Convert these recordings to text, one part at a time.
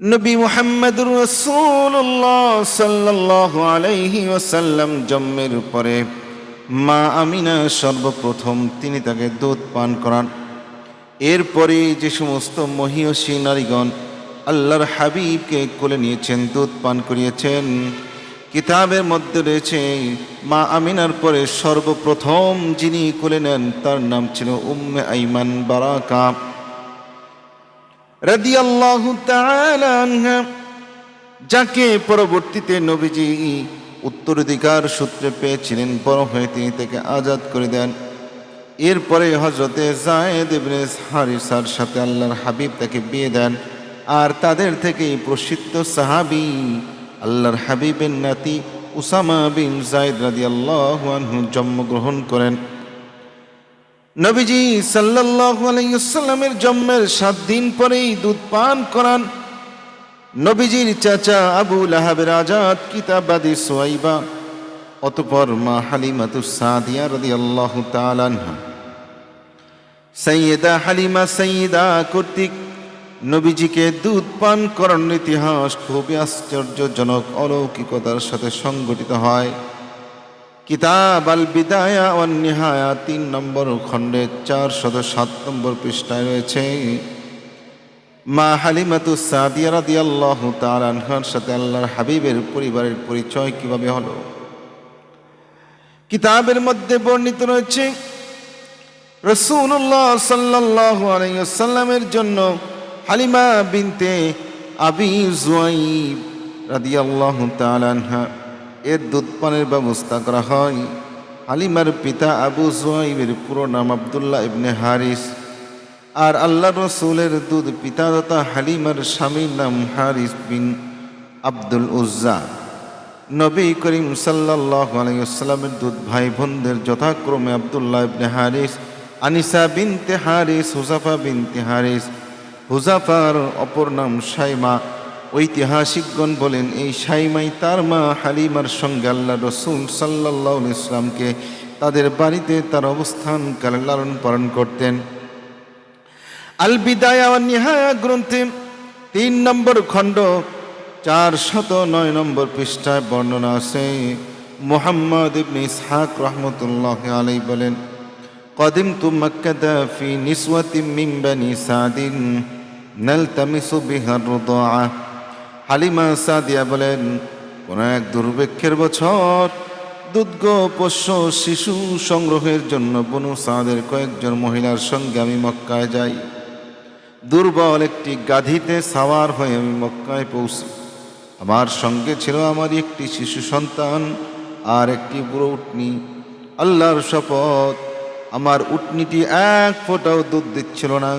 নবী মুহাম্মদুর রাসূলুল্লাহ সাল্লাল্লাহু আলাইহি ওয়াসাল্লাম জন্মের পরে মা আমিনা সর্বপ্রথম তিনি তাকে দুধ পান করান। এরপরে যে সমস্ত মহিয়সী নারীগণ আল্লাহর হাবিবকে কোলে নিয়েছেন, দুধ পান করিয়েছেন, কিতাবের মধ্যে রয়েছে, মা আমিনার পরে সর্বপ্রথম যিনি কোলে নেন তার নাম ছিল উম্মে আইমান বারাকা। যাকে পরবর্তীতে নবীজি উত্তরাধিকার সূত্রে পেয়েছিলেন বড় হয়ে তিনি তাকে আজাদ করে দেন। এরপরে হজরতে জায়েদ ইবনে হারিসার সাথে আল্লাহর হাবিব তাকে বিয়ে দেন, আর তাদের থেকে প্রসিদ্ধ সাহাবি আল্লাহর হাবিবের নাতি উসামা বিন জায়দ রাদিয়াল্লাহু আনহু জন্মগ্রহণ করেন। নবীজি আলাইহুসাল্লামের জন্মের সাত দিন পরেই দুধ পান করান। নবীজির চাচা আবু লাহাবের আজাদ কিতাবাদি সোয়াইবা, অতপর মা হালিমাতুস সাদিয়া রাদিয়াল্লাহু আল্লাহ আনহা। সৈয়দা হালিমা সৈয়দা কর্তৃক নবীজিকে দুধ পান করানোর ইতিহাস খুবই আশ্চর্যজনক, অলৌকিকতার সাথে সংগঠিত হয়। কিতাব আল বিদায়া ও নিহায়া, তিন নম্বর খণ্ডে চার শত সাত নম্বর পৃষ্ঠায় রয়েছে। মা হালিমাতু সাদিয়া রাদিয়াল্লাহু তাআলা আনহার সাথে আল্লাহর হাবিবের পরিবারের পরিচয় কীভাবে হলো? কিতাবের মধ্যে বর্ণিত রয়েছে রসুল্লাহ সাল্লাল্লাহু আলাইহি ওয়াসাল্লামের জন্য হালিমা বিনতে আবি জুয়াইব রাদিয়াল্লাহু তাআলা আনহা এর দুধ পানের ব্যবস্থা করা হয়। হালিমার পিতা আবু জুয়াইবের পুরো নাম আবদুল্লাহ ইবনে হারিস। আর আল্লাহ রসুলের দুধ পিতাদাতা হালিমার স্বামীর নাম হারিস বিন আব্দুল উজ্জা। নবী করিম সাল্লাহ আলাইসাল্লামের দুধ ভাই বোনদের যথাক্রমে আবদুল্লাহ ইবনে হারিস, আনিসা বিনতে হারিস, হুজাফা বিনতে হারিস, হুজাফার অপর নাম সাইমা ঐতিহাসিকগণ বলেন, এই সাইমাই তার মা হালিমার সঙ্গে আল্লাহ রসুল সাল্লাহ ইসলামকে তাদের বাড়িতে তার অবস্থানকালে লালন পালন করতেন। আল বিদায়া নিহায়া গ্রন্থে তিন নম্বর খণ্ড, চার শত নয় নম্বর পৃষ্ঠায় বর্ণনা আছে, মোহাম্মদ ইবনে ইসহাক রহমতুল্লাহ আলাই বলেন কদিম তু মক্কাদা ফি নিসওয়াতি মিন বানি সাদিন, নালতামিসু বিহার হালিমা সাদিয়া বলেন, কোন এক দুর্ভিক্ষের বছর দুধগ পোষ্য শিশু সংগ্রহের জন্য বনু সাদের কয়েকজন মহিলার সঙ্গে আমি মক্কায় যাই। দুর্বল একটি গাধিতে সাওয়ার হয়ে আমি মক্কায় পৌঁছি। আমার সঙ্গে ছিল আমার একটি শিশু সন্তান আর একটি বুড়ো উটনি। আল্লাহর শপথ, আমার উটনিটি এক ফোঁটাও দুধ দিচ্ছিল না।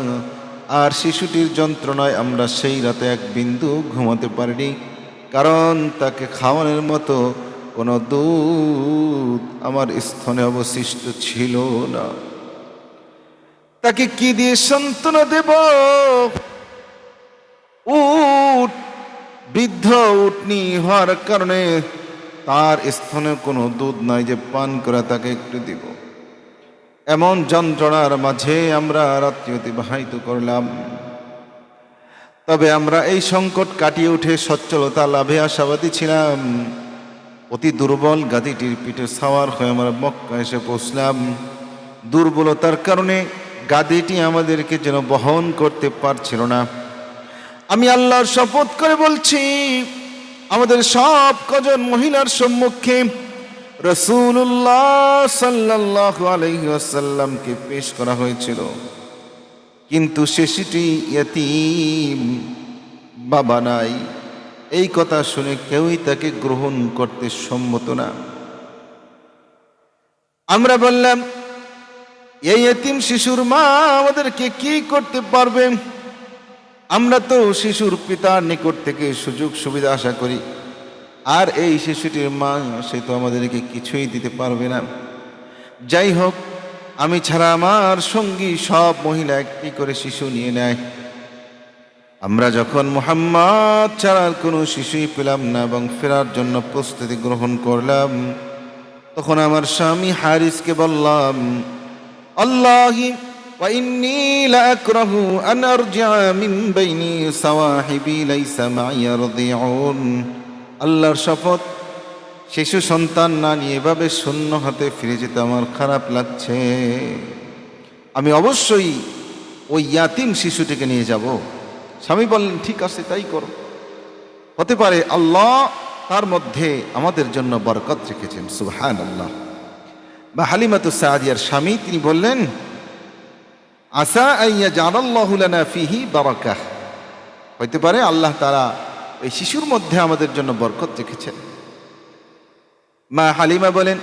আর শিশুটির যন্ত্রণায় আমরা সেই রাতে এক বিন্দু ঘুমাতে পারিনি, কারণ তাকে খাওয়ানোর মতো কোনো দুধ আমার স্থানে অবশিষ্ট ছিল না। তাকে কি দিয়ে সান্ত্বনা দেব? উট, বৃদ্ধ উটনি হওয়ার কারণে তার স্থানে কোনো দুধ নাই যে পান করা তাকে একটু দিব। এমন যন্ত্রণার মাঝে আমরা রাত্রি অতিবাহিত করলাম। তবে আমরা এই সংকট কাটিয়ে উঠে সচ্ছলতা লাভে আশাবাদী ছিলাম। অতি দুর্বল গাদিটির পিঠে সাওয়ার হয়ে আমরা মক্কা এসে পৌঁছলাম। দুর্বলতার কারণে গাদিটি আমাদেরকে যেন বহন করতে পারছিল না। আমি আল্লাহর শপথ করে বলছি, আমাদের সব কজন মহিলার সম্মুখে রসুল্লাহ সাল্লাহ আলহিহাসাল্লামকে পেশ করা হয়েছিল। কিন্তু শেষটি ইয়তিম বাবা নাই। এই কথা শুনে কেউই তাকে গ্রহণ করতে সম্মত না। আমরা বললাম, এই এতিম শিশুর মা আমাদেরকে কি করতে পারবে? আমরা তো শিশুর পিতার নিকট থেকে সুযোগ সুবিধা আশা করি। আর এই শিশুটির মা সে তো আমাদেরকে কিছুই দিতে পারবে না যাই হোক আমি ছাড়া আমার সঙ্গী সব মহিলা একটি করে শিশু নিয়ে নেয় আমরা যখন মোহাম্মদ ছাড়ার কোনো শিশুই পেলাম না এবং ফেরার জন্য প্রস্তুতি গ্রহণ করলাম তখন আমার স্বামী হারিসকে বললাম আল্লাহি وإني لأكره أن أرجع من بين صواحبي ليس معي رضيعون আল্লাহর শপথ। শিশু সন্তান না নিয়ে এভাবে শূন্য হাতে ফিরে যেতে আমার খারাপ লাগছে। আমি অবশ্যই ওই ইয়াতিম শিশুটিকে নিয়ে যাব। স্বামী বললেন, ঠিক আছে, তাই করো। হতে পারে আল্লাহ তার মধ্যে আমাদের জন্য বরকত রেখেছেন সুহান আল্লাহ বা হালিমাতু সাদিয়ার স্বামী, তিনি বললেন আসা আইয়া জানাল্লাহুলানা ফিহি বারাকাহ। হইতে পারে আল্লাহ তারা এই শিশুর মধ্যে আমাদের জন্য বরকত রেখেছেন। মা হালিমা বলেন,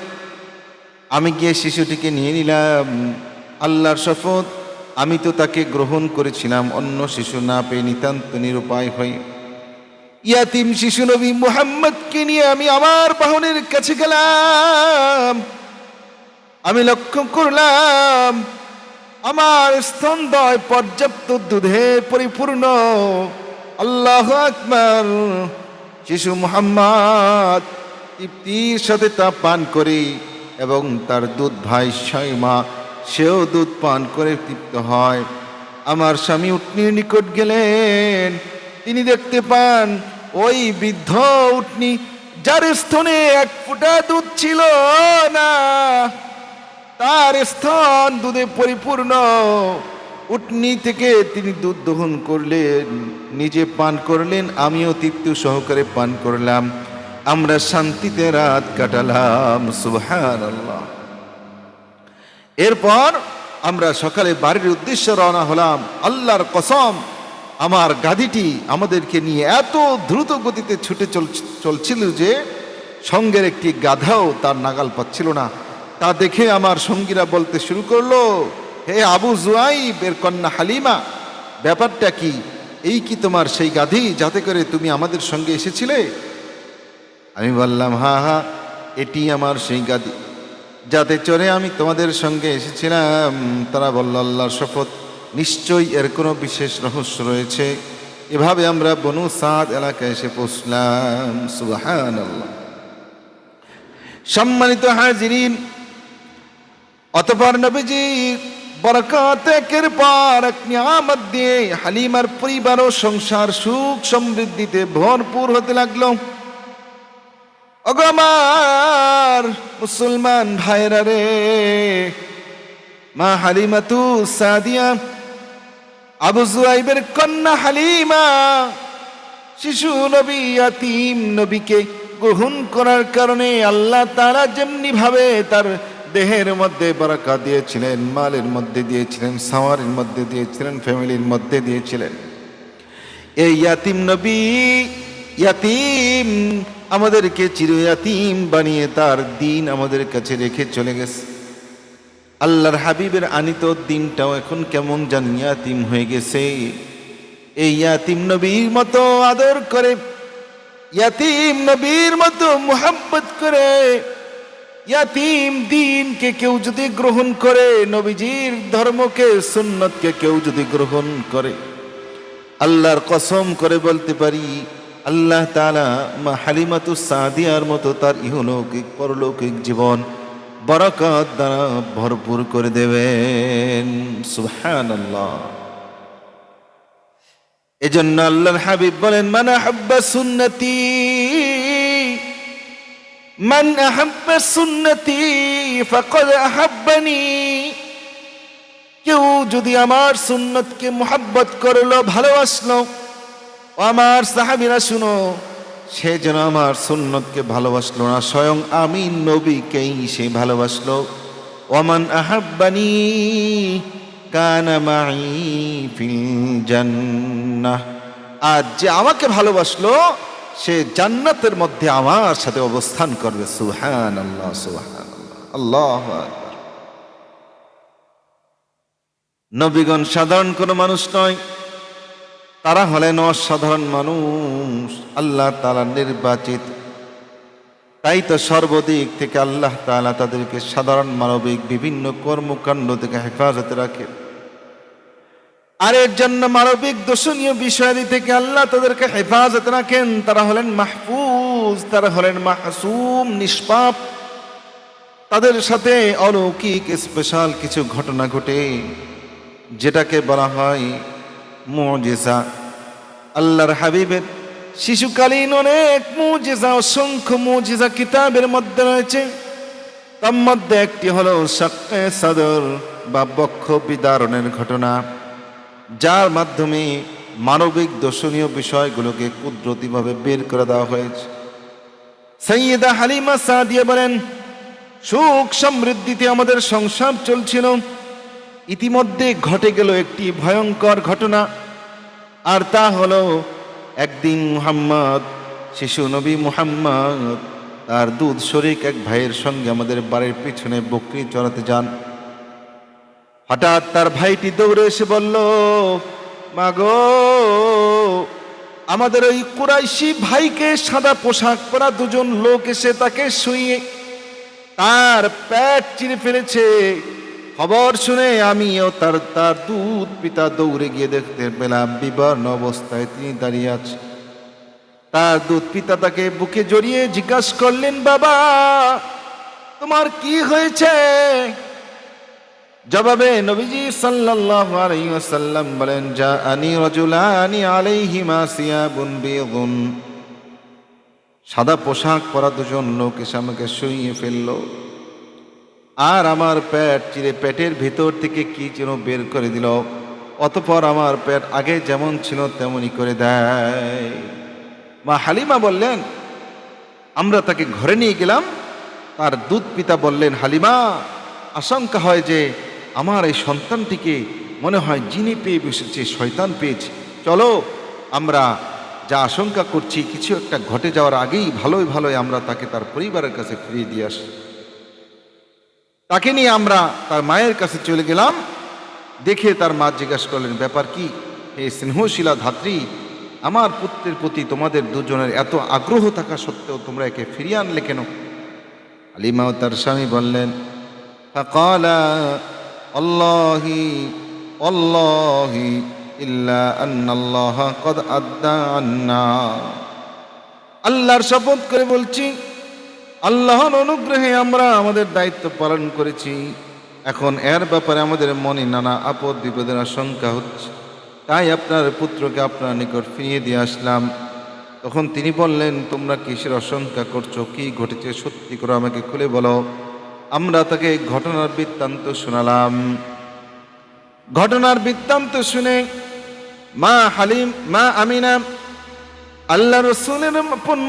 আমি গিয়ে শিশুটিকে নিয়ে নিলাম। আল্লাহর শপথ। আমি তো তাকে গ্রহণ করেছিলাম। অন্য শিশু না পেয়ে নিতান্ত নিরুপায় হয়ে ইয়াতিম শিশু নবী মুহাম্মদকে নিয়ে আমি আমার বাহনের কাছে গেলাম। আমি লক্ষ্য করলাম, আমার স্তন্দয় পর্যাপ্ত দুধে পরিপূর্ণ। আল্লাহ আকবর। শিশু মুহাম্মদ তৃপ্তির সাথে তা পান করে এবং তার দুধ ভাই মা সেও দুধ পান করে তৃপ্ত হয়। আমার স্বামী উটনির নিকট গেলেন। তিনি দেখতে পান, ওই বৃদ্ধ উটনি যার স্তনে এক ফুটা দুধ ছিল না, তার স্তন দুধে পরিপূর্ণ। উটনি থেকে তিনি দুধ দহন করলেন। নিজে পান করলেন, আমিও তৃপ্ত সহকারে পান করলাম। আমরা শান্তিতে রাত কাটালাম আল্লাহ এরপর আমরা সকালে বাড়ির উদ্দেশ্যে রওনা হলাম। আল্লাহর কসম, আমার গাদিটি আমাদেরকে নিয়ে এত দ্রুত গতিতে ছুটে চল, চলছিল যে সঙ্গের একটি গাধাও তার নাগাল পাচ্ছিল না। তা দেখে আমার সঙ্গীরা বলতে শুরু করল, হে আবু জুয়াইব, এর কন্যা হালিমা, ব্যাপারটা কি? এই কি তোমার সেই গাধি যাতে করে তুমি আমাদের সঙ্গে এসেছিলে? আমি বললাম, হা হা, এটি আমার সেই গাদি যাতে চড়ে আমি তোমাদের সঙ্গে এসেছিলাম। তারা বলল, আল্লাহর শপথ। নিশ্চয়ই এর কোনো বিশেষ রহস্য রয়েছে। এভাবে আমরা বনু সাদ এলাকায় এসে পৌঁছলাম। আল্লাহ সম্মানিত হাজিরিন, অতপর নবীজি বরকত একের পর এক দিয়ে হালিমার পরিবার ও সংসার সুখ সমৃদ্ধিতে ভরপুর হতে লাগল। অগমার মুসলমান ভাইরা রে, মা হালিমাতু সাদিয়া, আবু জুয়াইবের কন্যা হালিমা, শিশু নবী আতিম নবীকে গ্রহণ করার কারণে আল্লাহ তারা যেমনি ভাবে তার দেহের মধ্যে বরাকা দিয়েছিলেন, মালের মধ্যে দিয়েছিলেন, সাওয়ারের মধ্যে দিয়েছিলেন, ফ্যামিলির মধ্যে দিয়েছিলেন। এই ইয়াতিম নবী, ইয়াতিম, আমাদেরকে চিরয়াতিম বানিয়ে তার দিন আমাদের কাছে রেখে চলে গেছে। আল্লাহর হাবিবের আনিত দিনটাও এখন কেমন জানি ইয়াতিম হয়ে গেছে। এই ইয়াতিম নবীর মতো আদর করে, ইয়াতিম নবীর মতো মোহাম্মত করে ইয়াতিম দিনকে কেউ যদি গ্রহণ করে, নবীজির ধর্মকে, সুন্নতকে কেউ যদি গ্রহণ করে, আল্লাহর কসম করে বলতে পারি, আল্লাহ তালা মা হালিমাতু সাদিয়ার মতো তার ইহলৌকিক, পরলৌকিক জীবন বরকত দ্বারা ভরপুর করে দেবেন। সুহান আল্লাহ এজন্য আল্লাহর হাবিব বলেন, মানা হাব্বা সুন্নতি মান আহাব্বা সুন্নতি ফাকাদ আহাব্বানি। কেউ যদি আমার সুন্নতকে মোহাব্বত করল, ভালোবাসলো আমার সাহাবিরা শুনো, সে যেন আমার সুন্নতকে ভালোবাসলো না, স্বয়ং আমি নবীকেই সে ভালোবাসলো। ওমান আহাব্বানি কানা মাই ফিল জান্নাহ। আর যে আমাকে ভালোবাসলো সে জান্নাতের মধ্যে আমার সাথে অবস্থান করবে। সুহান আল্লাহ সুহান আল্লাহ নবীগণ সাধারণ কোনো মানুষ নয়। তারা হলেন অসাধারণ মানুষ। আল্লাহ তালা নির্বাচিত। তাই তো সর্বদিক থেকে আল্লাহ তালা তাদেরকে সাধারণ মানবিক বিভিন্ন কর্মকাণ্ড থেকে হেফাজতে রাখে আর এর জন্য মানবিক দোষণীয় বিষয়াদি থেকে আল্লাহ তাদেরকে হেফাজতে রাখেন। তারা হলেন মাহফুজ, তারা হলেন মাহসুম, নিষ্পাপ। তাদের সাথে অলৌকিক, স্পেশাল কিছু ঘটনা ঘটে, যেটাকে বলা হয় মুজিজা। আল্লাহর হাবিবের শিশুকালীন অনেক মুজিজা, অসংখ্য মুজিজা কিতাবের মধ্যে রয়েছে। তার মধ্যে একটি হলো সাদর বা বক্ষ বিদারণের ঘটনা। যার মাধ্যমে মানবিক দর্শনীয় বিষয়গুলোকে কুদরতিভাবে বের করে দেওয়া হয়েছে। সৈয়দা হালিমা সাদিয়া বলেন, সুখ সমৃদ্ধিতে আমাদের সংসার চলছিল। ইতিমধ্যে ঘটে গেল একটি ভয়ঙ্কর ঘটনা, আর তা হলো একদিন মুহাম্মদ, শিশু নবী মুহাম্মদ, তার দুধ শরিক এক ভাইয়ের সঙ্গে আমাদের বাড়ির পিছনে বকরি চড়াতে যান। হঠাৎ তার ভাইটি দৌড়ে এসে বলল, মাগো, আমাদের ওই কুরাইশি ভাইকে সাদা পোশাক পরা দুজন লোক এসে তাকে শুয়ে তার প্যাট চিরে ফেলেছে। খবর শুনে আমিও তার তার দুধ পিতা দৌড়ে গিয়ে দেখতে পেলাম, বিবর্ণ অবস্থায় তিনি দাঁড়িয়ে আছে তার দুধ পিতা তাকে বুকে জড়িয়ে জিজ্ঞাসা করলেন, বাবা, তোমার কি হয়েছে? জবাবে নবীজি সাল্লাল্লাহু আলাইহি ওয়াসাল্লাম বলেন যা আনি রাজুলানি আলাইহিমা সিয়াবুন বিয়ুন। সাদা পোশাক পরা দুজন লোক এসে আমাকে শুইয়ে ফেলল। আর আমার পেট চিরে পেটের ভিতর থেকে কি যেন বের করে দিল। অতপর আমার পেট আগে যেমন ছিল তেমনই করে দেয়। মা হালিমা বললেন, আমরা তাকে ঘরে নিয়ে গেলাম। তার দুধ পিতা বললেন, হালিমা, আশঙ্কা হয় যে আমার এই সন্তানটিকে মনে হয় জিনে পেয়ে বসেছে শয়তান পেয়েছে চলো আমরা যা আশঙ্কা করছি কিছু একটা ঘটে যাওয়ার আগেই ভালোই ভালোই আমরা তাকে তার পরিবারের কাছে ফিরিয়ে দিয়ে আসি তাকে নিয়ে আমরা তার মায়ের কাছে চলে গেলাম দেখে তার মা জিজ্ঞাসা করলেন ব্যাপার কি হে স্নেহশীলা ধাত্রী আমার পুত্রের প্রতি তোমাদের দুজনের এত আগ্রহ থাকা সত্ত্বেও তোমরা একে ফিরিয়ে আনলে কেন আলিমা ও তার স্বামী বললেন فقال والله অল্লাহি ইল্লা আন্নাল্লাহ কদ আদ্দা আন্না। আল্লাহর শপথ করে বলছি, আল্লাহর অনুগ্রহে আমরা আমাদের দায়িত্ব পালন করেছি। এখন এর ব্যাপারে আমাদের মনে নানা আপদ বিপদের আশঙ্কা হচ্ছে। তাই আপনার পুত্রকে আপনার নিকট ফিরিয়ে দিয়ে আসলাম। তখন তিনি বললেন, তোমরা কিসের আশঙ্কা করছ? কি ঘটেছে? সত্যি করে আমাকে খুলে বলো। আমরা তাকে ঘটনার বৃত্তান্ত শোনালাম। ঘটনার বৃত্তান্ত শুনে মা হালিম, মা আমিনা আল্লাহ রসুলের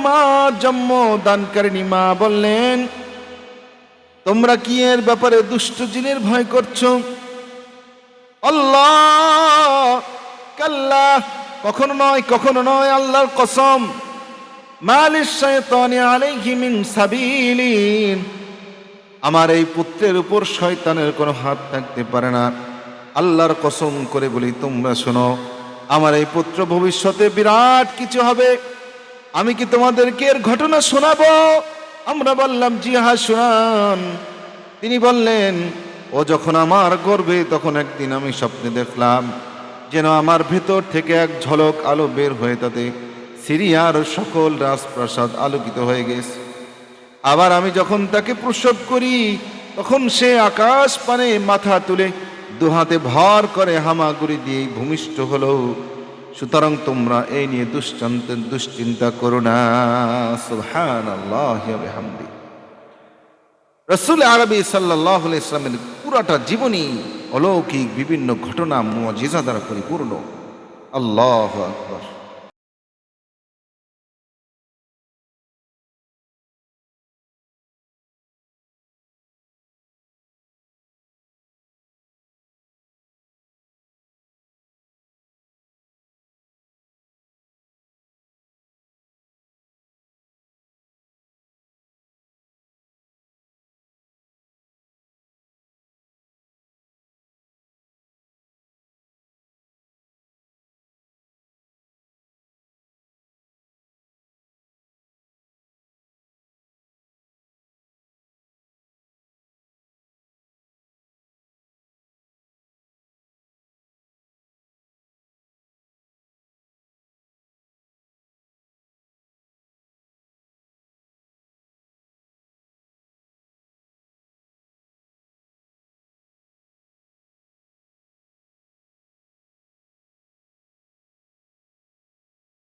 মা জন্ম দানকারিনী মা বললেন, তোমরা কি এর ব্যাপারে দুষ্ট জিনের ভয় করছ? আল্লাহ, কাল্লা, কখনো নয় কখনো নয়, আল্লাহর কসম। মালিশ শয়তানি আলাইহি মিন সাবিলিন। আমার এই পুত্রের উপর শয়তানের কোনো হাত থাকতে পারে না। আল্লাহর কসম করে বলি, তোমরা শোনো, আমার এই পুত্র ভবিষ্যতে বিরাট কিছু হবে। আমি কি তোমাদেরকে এর ঘটনা শোনাবো? আমরা বললাম, জি হ্যাঁ শোনান। তিনি বললেন, ও যখন আমার গর্বে, তখন একদিন আমি স্বপ্নে দেখলাম যেন আমার ভেতর থেকে এক ঝলক আলো বের হয়ে তাতে সিরিয়ার সকল রাজপ্রাসাদ আলোকিত হয়ে গেছে। আবার আমি যখন তাকে প্রসব করি, তখন সে আকাশ পানে মাথা তুলে দুহাতে ভর করে হামাগুড়ি দিয়ে ভূমিষ্ঠ হলো। সুতরাং তোমরা এই নিয়ে দুশ্চিন্তা দুশ্চিন্তা করো না। রসুল আরবি সাল্লাহ ইসলামের পুরাটা জীবনী অলৌকিক বিভিন্ন ঘটনা মুজিজা দ্বারা পরিপূর্ণ। আল্লাহ আকবর।